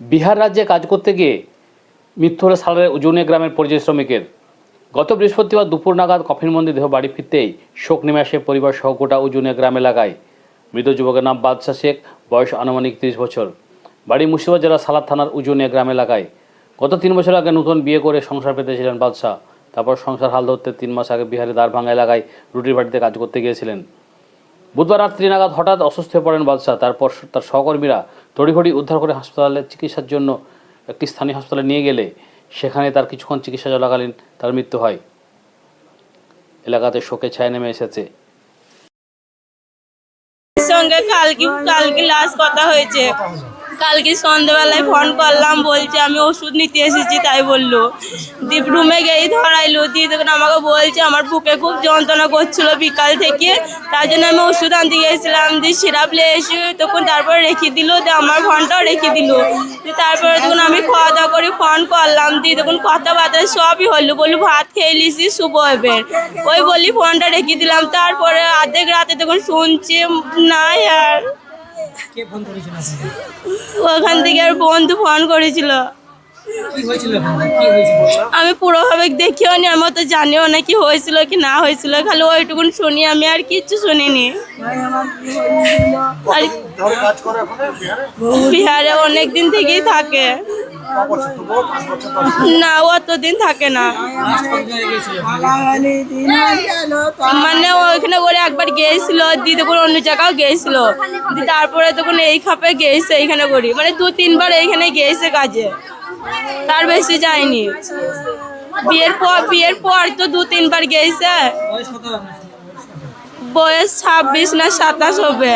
বিহার রাজ্যে কাজ করতে গিয়ে মৃত্যু হলো সালের উজুনিয়া গ্রামের পরিযায়ী শ্রমিকের গত বৃহস্পতিবার দুপুর নাগাদ কফিন মন্দির দেহ বাড়ি ফিরতেই শোক নেমে আসে পরিবার সহ গোটা উজুনিয়া গ্রাম এলাকায় মৃত যুবকের নাম বাদশা শেখ, বয়স আনুমানিক তিরিশ বছর। বাড়ি মুর্শিদাবাদ জেলার সালাদ থানার উজুনিয়া গ্রাম এলাকায়। গত তিন বছর আগে নতুন বিয়ে করে সংসার পেতেছিলেন বাদশাহ। তারপর সংসার হাল ধরতে তিন মাস আগে বিহারের দারভাঙ্গা এলাকায় রুটির বাড়িতে কাজ করতে গিয়েছিলেন। বুধবার রাত্রি নাগাদ হঠাৎ অসুস্থ হয়ে পড়েন বাদশাহ। তারপর তার সহকর্মীরা তড়িঘড়ি উদ্ধার করে হাসপাতালে চিকিৎসার জন্য একটি স্থানীয় হাসপাতালে নিয়ে গেলে সেখানে তার কিছুক্ষণ চিকিৎসা চলাকালীন তার মৃত্যু হয়। এলাকাতে শোকে ছায় নেমে এসেছে। সঙ্গে কালকে কালকে লাস্ট কথা হয়েছে। কালকে সন্ধ্যেবেলায় ফোন করলাম, বলছে আমি ওষুধ নিতে এসেছি, তাই বলল। দীপ রুমে গিয়ে ধরাইলো, দিয়ে তখন আমাকে বলছে, আমার বুকে খুব যন্ত্রণা করছিল বিকাল থেকে, তার জন্য আমি ওষুধ আনতে গিয়েছিলাম, দিয়ে সিরাপ নিয়ে এসে তখন তারপর রেখে দিল, দিয়ে আমার ফোনটাও রেখে দিল। দিয়ে তারপরে তখন আমি খাওয়া দাওয়া করে ফোন করলাম, দিয়ে তখন কথাবার্তা সবই হলো, বলল, ভাত খেয়ে লিসি শুভ হবে ওই বলি ফোনটা রেখে দিলাম, তারপরে অর্ধেক রাতে তখন শুনছি না আর কে ফোন করেছিল ওখান থেকে আর বন্ধু ফোন করেছিল। কি হয়েছিল ওখানে? কি হয়েছিল? আমি পুরোভাবে দেখিও নি আমি তো জানিও না কি হয়েছিল কি না হয়েছিল খালি ওইটুকুন শুনি আমি আর কিচ্ছু শুনিনি। আর বিহারে অনেক দিন থেকেই থাকে। না অতদিন থাকে না। মানে ওইখানে করে একবার গিয়েছিল দিদি করে অন্য জায়গাও গিয়েছিল। দিয়ে তারপরে তখন এই খাপে গিয়েছে, এইখানে করি। মানে দু, তিনবার এইখানে গিয়েছে কাজে। তার বেশি যায়নি। বিয়ের পর বিয়ের পর তো দু, তিনবার গিয়েছে। বয়স ছাব্বিশ না সাতাশ হবে।